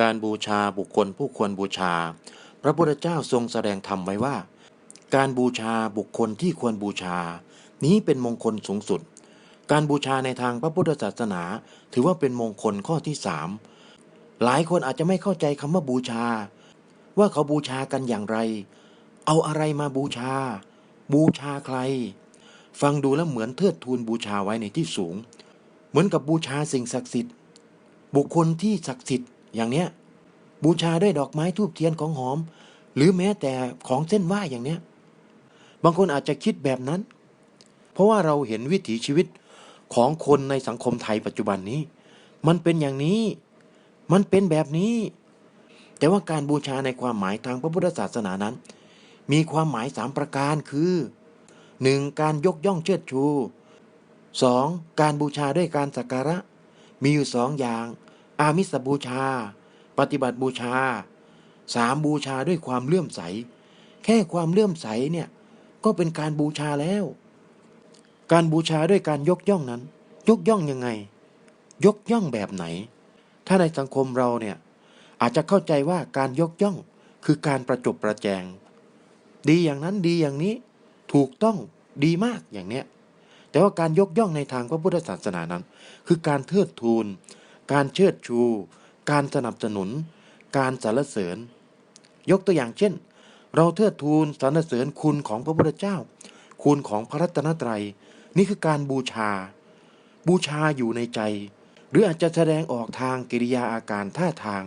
การบูชาบุคคลผู้ควรบูชา พระพุทธเจ้าทรงแสดงธรรมไว้ว่า การบูชาบุคคลที่ควรบูชา นี้เป็นมงคลสูงสุด การบูชาในทางพระพุทธศาสนา ถือว่าเป็นมงคลข้อที่สามหลายคนอาจจะไม่เข้าใจคำว่าบูชา ว่าเขาบูชากันอย่างไร เอาอะไรมาบูชา บูชาใคร ฟังดูแล้วเหมือนเทิดทูนบูชาไว้ในที่สูง เหมือนกับบูชาสิ่งศักดิ์สิทธิ์ บุคคลที่ศักดิ์สิทธิ์ อย่างเนี้ยบูชาด้วยดอกไม้ทูบเทียนของหอม หรือแม้แต่ของเส้นไหว้อย่างเนี้ยบางคนอาจจะคิดแบบนั้น เพราะว่าเราเห็นวิถีชีวิตของคนในสังคมไทยปัจจุบันนี้ มันเป็นอย่างนี้ มันเป็นแบบนี้ แต่ว่าการบูชาในความหมายทางพระพุทธศาสนานั้น มีความหมายสามประการคือ 1. การยกย่องเชิดชู 2. การบูชาด้วยการสักการะ มีอยู่สองอย่าง อามิสบูชา ปฏิบัติบูชา 3. บูชาด้วยความเลื่อมใส แค่ความเลื่อมใสเนี่ยก็เป็นการบูชาแล้ว การบูชาด้วยการยกย่องนั้น ยกย่องยังไง ยกย่องแบบไหน ถ้าในสังคมเราเนี่ยอาจจะเข้าใจว่าการยกย่องคือการประจบประแจง ดีอย่างนั้นดีอย่างนี้ถูกต้องดีมากอย่างเนี้ยแต่ว่าการยกย่องในทางพระพุทธศาสนานั้น คือการเทิดทูน การเชิดชู การสนับสนุน การสรรเสริญ ยกตัวอย่างเช่น เราเทิดทูนสรรเสริญคุณของพระพุทธเจ้า คุณของพระรัตนตรัย นี่คือการบูชา บูชาอยู่ในใจ หรืออาจจะแสดงออกทางกิริยาอาการท่าทาง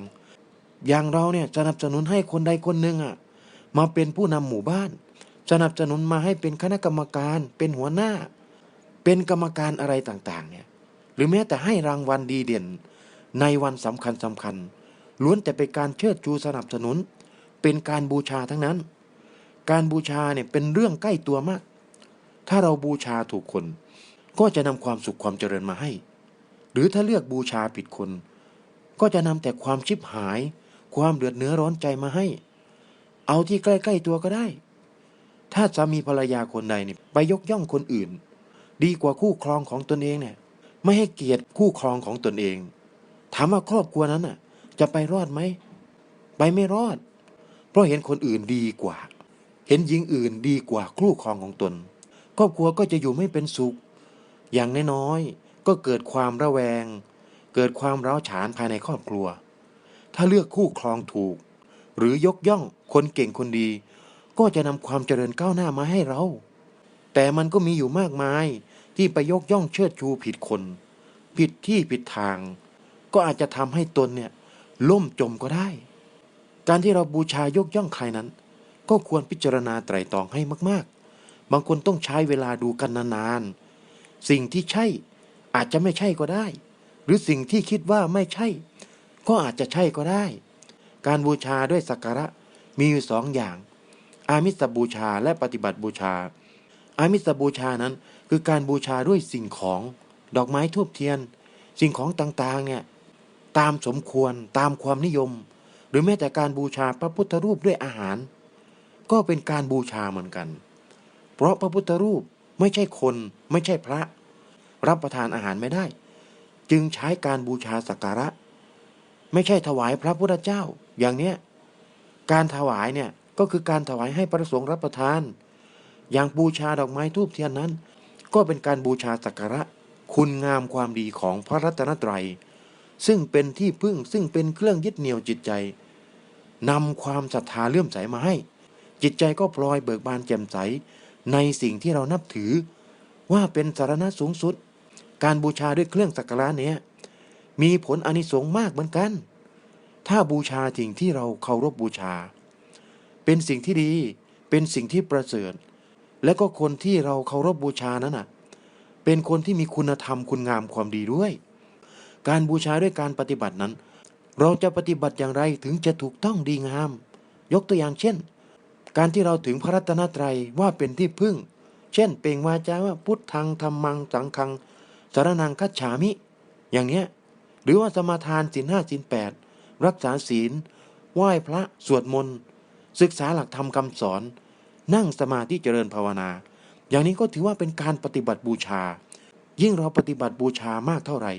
อย่างเราเนี่ยสนับสนุนให้คนใดคนหนึ่งอะมาเป็นผู้นำหมู่บ้าน สนับสนุนมาให้เป็นคณะกรรมการเป็นหัวหน้า เป็นกรรมการอะไรต่างๆเนี่ยหรือแม้แต่ให้รางวัลดีเด่น ในวันสำคัญสำคัญล้วนแต่เป็นการเชิดชูสนับสนุน เป็นการบูชาทั้งนั้น การบูชาเนี่ยเป็นเรื่องใกล้ตัวมาก ถ้าเราบูชาถูกคน ก็จะนำความสุขความเจริญมาให้ หรือถ้าเลือกบูชาผิดคน ก็จะนำแต่ความชิบหาย ความเดือดเนื้อร้อนใจมาให้ เอาที่ใกล้ๆตัวก็ได้ ถ้าสามีภรรยาคนใดเนี่ยไปยกย่องคนอื่น ดีกว่าคู่ครองของตนเองเนี่ยไม่ให้เกียรติคู่ครองของตนเอง ถามว่าครอบครัวนั้นน่ะ จะไปรอดไหม ไปไม่รอด เพราะเห็นคนอื่นดีกว่า เห็นหญิงอื่นดีกว่าคู่ครองของตน ครอบครัวก็จะอยู่ไม่เป็นสุข อย่างน้อยๆก็เกิดความระแวง เกิดความร้าวฉานภายในครอบครัว ถ้าเลือกคู่ครองถูก หรือยกย่องคนเก่งคนดี ก็จะนำความเจริญก้าวหน้ามาให้เรา แต่มันก็มีอยู่มากมายที่ไปยกย่องเชิดชูผิดคน ผิดที่ผิดทาง ก็อาจจะทำให้ตนเนี่ยล่มจมก็ได้ การที่เราบูชายกย่องใครนั้น ก็ควรพิจารณาไตรตรองให้มากๆ บางคนต้องใช้เวลาดูกันนานๆ สิ่งที่ใช่อาจจะไม่ใช่ก็ได้ หรือสิ่งที่คิดว่าไม่ใช่ ก็อาจจะใช่ก็ได้ การบูชาด้วยสักการะมีอยู่สองอย่าง อามิสบูชาและปฏิบัติบูชา อามิสบูชานั้นคือการบูชาด้วยสิ่งของ ดอกไม้ทูบเทียน สิ่งของต่างๆเนี่ย ตามสมควรตามความนิยม หรือแม้แต่การบูชาพระพุทธรูปด้วยอาหาร ก็เป็นการบูชาเหมือนกัน เพราะพระพุทธรูปไม่ใช่คนไม่ใช่พระ รับประทานอาหารไม่ได้ จึงใช้การบูชาสักการะ ไม่ใช่ถวายพระพุทธเจ้าอย่างเนี้ยการถวายเนี่ยก็คือการถวายให้พระสงฆ์รับประทาน อย่างบูชาดอกไม้ทูบเทียนนั้น ก็เป็นการบูชาสักการะ คุณงามความดีของพระรัตนตรัย ซึ่งเป็นที่พึ่งซึ่งเป็นเครื่องยึดเหนี่ยวจิตใจนำความศรัทธาเลื่อมใสมาให้ จิตใจก็พลอยเบิกบานแจ่มใส ในสิ่งที่เรานับถือ ว่าเป็นสารณะสูงสุด การบูชาด้วยเครื่องสักการะเนี้ยมีผลอนิสงส์มากเหมือนกัน ถ้าบูชาสิ่งที่เราเคารพบูชา เป็นสิ่งที่ดีเป็นสิ่งที่ประเสริฐและก็คนที่เราเคารพบูชานั้นน่ะ เป็นคนที่มีคุณธรรมคุณงามความดีด้วย การบูชาด้วยการปฏิบัตินั้น เราจะปฏิบัติอย่างไรถึงจะถูกต้องดีงาม ยกตัวอย่างเช่น การที่เราถึงพระรัตนตรัยว่าเป็นที่พึ่ง เช่น เป่งวาจาว่าพุทธังธรรมังสังฆังสารนังคัจฉามิ อย่างเนี้ยหรือว่าสมาทานศีลห้าศีลแปดรักษาศีล ไหว้พระสวดมนต์ศึกษาหลักธรรมคำสอน นั่งสมาธิเจริญภาวนา อย่างนี้ก็ถือว่าเป็นการปฏิบัติบูชา ยิ่งเราปฏิบัติบูชามากเท่าไหร่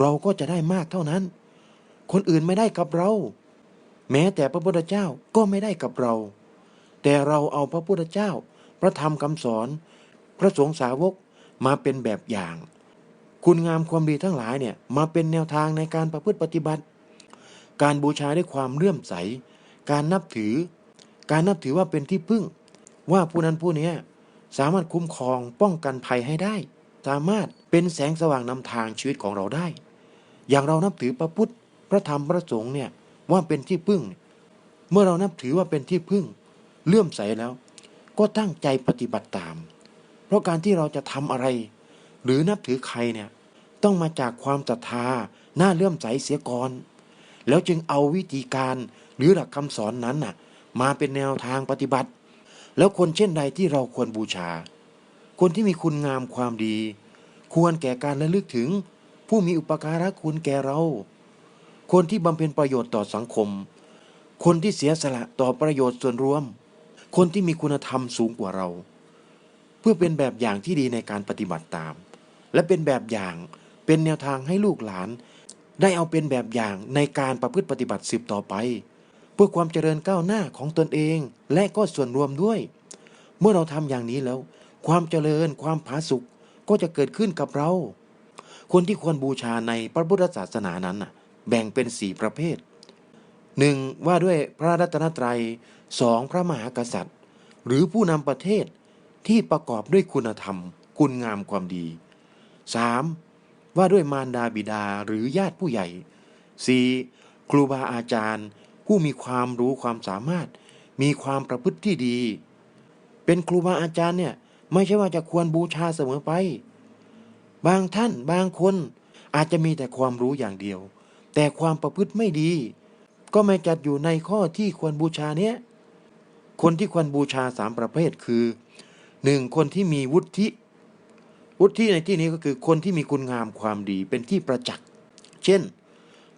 เราก็จะได้มากเท่านั้น คนอื่นไม่ได้กับเรา แม้แต่พระพุทธเจ้าก็ไม่ได้กับเรา แต่เราเอาพระพุทธเจ้า พระธรรมคำสอน พระสงฆ์สาวกมาเป็นแบบอย่าง คุณงามความดีทั้งหลายเนี่ยมาเป็นแนวทางในการประพฤติปฏิบัติ การบูชาด้วยความเลื่อมใส การนับถือ การนับถือว่าเป็นที่พึ่ง ว่าผู้นั้นผู้นี้สามารถคุ้มครองป้องกันภัยให้ได้ สามารถเป็นแสงสว่างนำทางชีวิตของเราได้ อย่างเรานับถือพระพุทธพระธรรมพระสงฆ์เนี่ยว่าเป็นที่พึ่ง เมื่อเรานับถือว่าเป็นที่พึ่ง เลื่อมใสแล้ว ก็ตั้งใจปฏิบัติตาม เพราะการที่เราจะทำอะไร หรือนับถือใครเนี่ยต้องมาจากความศรัทธาหน้าเลื่อมใสเสียก่อนแล้วจึงเอาวิธีการหรือหลักคำสอนนั้นน่ะ มาเป็นแนวทางปฏิบัติ แล้วคนเช่นใดที่เราควรบูชา คนที่มีคุณงามความดี ควรแก่การระลึกถึง ผู้มีอุปการะคุณแก่เรา คนที่บำเพ็ญประโยชน์ต่อสังคม คนที่เสียสละต่อประโยชน์ส่วนรวม คนที่มีคุณธรรมสูงกว่าเรา เพื่อเป็นแบบอย่างที่ดีในการปฏิบัติตาม และเป็นแบบอย่างเป็นแนวทางให้ลูกหลาน ได้เอาเป็นแบบอย่างในการประพฤติปฏิบัติสืบต่อไป เพื่อความเจริญก้าวหน้าของตนเอง และก็ส่วนรวมด้วย เมื่อเราทำอย่างนี้แล้ว ความเจริญความผาสุกก็จะเกิดขึ้นกับเรา คนที่ควรบูชาในพระพุทธศาสนานั้นแบ่งเป็นสี่ประเภทหนึ่งว่าด้วยพระรัตนตรัยสองพระมหากษัตริย์ หรือผู้นำประเทศที่ประกอบด้วยคุณธรรม คุณงามความดี 3. ว่าด้วยมารดาบิดาหรือญาติผู้ใหญ่ 4. ครูบาอาจารย์ ผู้มีความรู้ความสามารถ มีความประพฤติที่ดี เป็นครูบาอาจารย์เนี่ย ไม่ใช่ว่าจะควรบูชาเสมอไป บางท่านบางคนอาจจะมีแต่ความรู้อย่างเดียว แต่ความประพฤติไม่ดี ก็ไม่จัดอยู่ในข้อที่ควรบูชาเนี้ยคนที่ควรบูชาสามประเภทคือหนึ่งคนที่มีวุฒิวุฒิในที่นี้ก็คือคนที่มีคุณงามความดีเป็นที่ประจักษ์ เช่น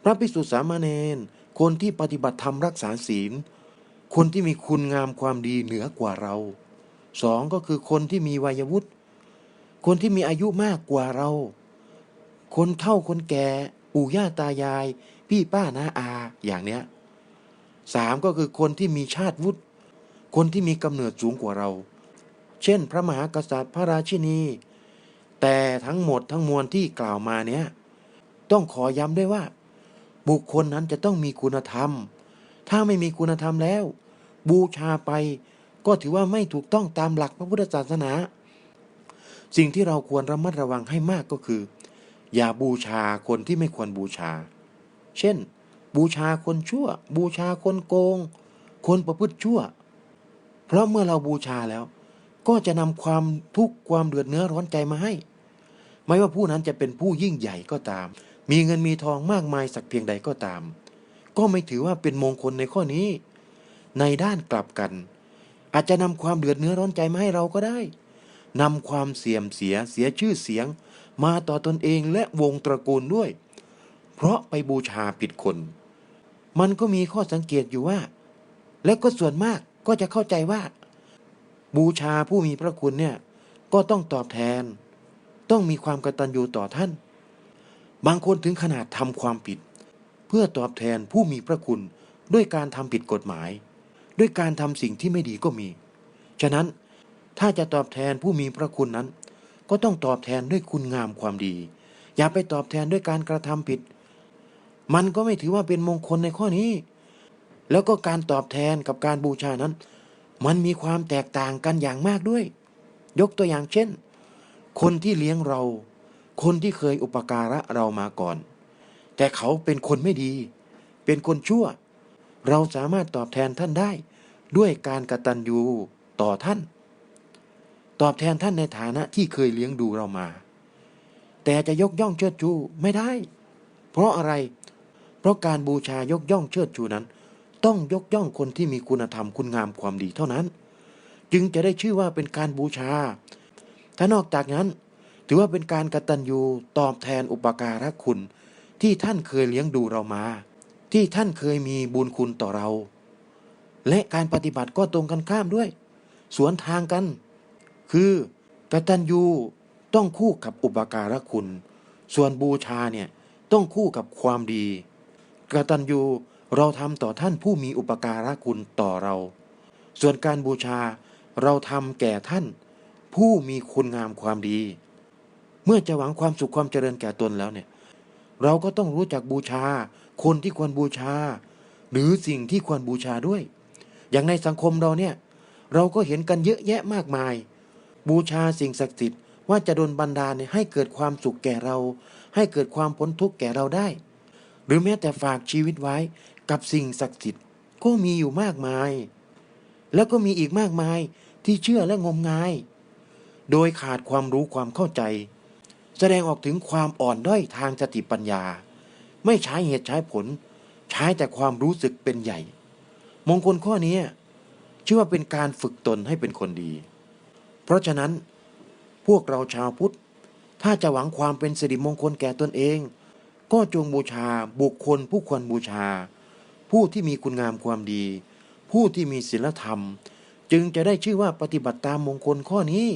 พระภิกษุสามเณรคนที่ปฏิบัติธรรมรักษาศีล คนที่มีคุณงามความดีเหนือกว่าเราสองก็คือคนที่มีวัยวุฒิ คนที่มีอายุมากกว่าเรา คนเฒ่าคนแก่ปู่ย่าตายาย พี่ป้าน้าอาอย่างเนี้ยสามก็คือคนที่มีชาติวุฒิคนที่มีกำเนิดสูงกว่าเรา เช่น พระมหากษัตริย์พระราชินี แต่ทั้งหมดทั้งมวลที่กล่าวมาเนี้ยต้องขอย้ำด้วยว่า บุคคลนั้นจะต้องมีคุณธรรม ถ้าไม่มีคุณธรรมแล้ว บูชาไปก็ถือว่าไม่ถูกต้องตามหลักพระพุทธศาสนา สิ่งที่เราควรระมัดระวังให้มากก็คือ อย่าบูชาคนที่ไม่ควรบูชา เช่น บูชาคนชั่ว บูชาคนโกง คนประพฤติชั่ว เพราะเมื่อเราบูชาแล้ว ก็จะนำความทุกข์ความเดือดเนื้อร้อนใจมาให้ ไม่ว่าผู้นั้นจะเป็นผู้ยิ่งใหญ่ก็ตาม มีเงินมีทองมากมายสักเพียงใดก็ตาม ก็ไม่ถือว่าเป็นมงคลในข้อนี้ ในด้านกลับกัน อาจจะนำความเดือดเนื้อร้อนใจมาให้เราก็ได้ นำความเสื่อมเสียเสียชื่อเสียง มาต่อตนเองและวงตระกูลด้วย เพราะไปบูชาผิดคน มันก็มีข้อสังเกตอยู่ว่า และก็ส่วนมากก็จะเข้าใจว่า บูชาผู้มีพระคุณเนี่ยก็ต้องตอบแทน ต้องมีความกตัญญูต่อท่าน บางคนถึงขนาดทำความผิด เพื่อตอบแทนผู้มีพระคุณด้วยการทำผิดกฎหมาย ด้วยการทำสิ่งที่ไม่ดีก็มี ฉะนั้น ถ้าจะตอบแทนผู้มีพระคุณนั้น ก็ต้องตอบแทนด้วยคุณงามความดี อย่าไปตอบแทนด้วยการกระทำผิด มันก็ไม่ถือว่าเป็นมงคลในข้อนี้ แล้วก็การตอบแทนกับการบูชานั้น มันมีความแตกต่างกันอย่างมากด้วย ยกตัวอย่างเช่น คนที่เลี้ยงเรา คนที่เคยอุปการะเรามาก่อน แต่เขาเป็นคนไม่ดี เป็นคนชั่ว เราสามารถตอบแทนท่านได้ ด้วยการกระตัญญูต่อท่าน ตอบแทนท่านในฐานะที่เคยเลี้ยงดูเรามา แต่จะยกย่องเชิดชูไม่ได้ เพราะอะไร เพราะการบูชายกย่องเชิดชูนั้น ต้องยกย่องคนที่มีคุณธรรมคุณงามความดีเท่านั้น จึงจะได้ชื่อว่าเป็นการบูชา ถ้านอกจากนั้น ถือว่าเป็นการกตัญญูตอบแทนอุปการะคุณ ที่ท่านเคยเลี้ยงดูเรามา ที่ท่านเคยมีบุญคุณต่อเรา และการปฏิบัติก็ตรงกันข้ามด้วย สวนทางกัน คือกตัญญูต้องคู่กับอุปการะคุณ ส่วนบูชาเนี่ยต้องคู่กับความดี กตัญญูเราทำต่อท่านผู้มีอุปการะคุณต่อเรา ส่วนการบูชาเราทำแก่ท่าน ผู้มีคุณงามความดี เมื่อจะหวังความสุขความเจริญแก่ตนแล้วเนี่ยเราก็ต้องรู้จักบูชา คนที่ควรบูชา หรือสิ่งที่ควรบูชาด้วย อย่างในสังคมเราเนี่ย เราก็เห็นกันเยอะแยะมากมาย บูชาสิ่งศักดิ์สิทธิ์ว่าจะโดนบันดาลให้เกิดความสุขแก่เรา ให้เกิดความพ้นทุกข์แก่เราได้ หรือแม้แต่ฝากชีวิตไว้กับสิ่งศักดิ์สิทธิ์ก็มีอยู่มากมาย แล้วก็มีอีกมากมายที่เชื่อและงมงาย โดยขาดความรู้ความเข้าใจ แสดงออกถึงความอ่อนด้อยทางสติปัญญา ไม่ใช้เหตุใช้ผล ใช้แต่ความรู้สึกเป็นใหญ่ มงคลข้อนี้ชื่อว่าเป็นการฝึกตนให้เป็นคนดี เพราะฉะนั้นพวกเราชาวพุทธ ถ้าจะหวังความเป็นสิริมงคลแก่ตนเอง ก็จงบูชาบุคคลผู้ควรบูชา ผู้ที่มีคุณงามความดี ผู้ที่มีศีลธรรม จึงจะได้ชื่อว่าปฏิบัติตามมงคลข้อนี้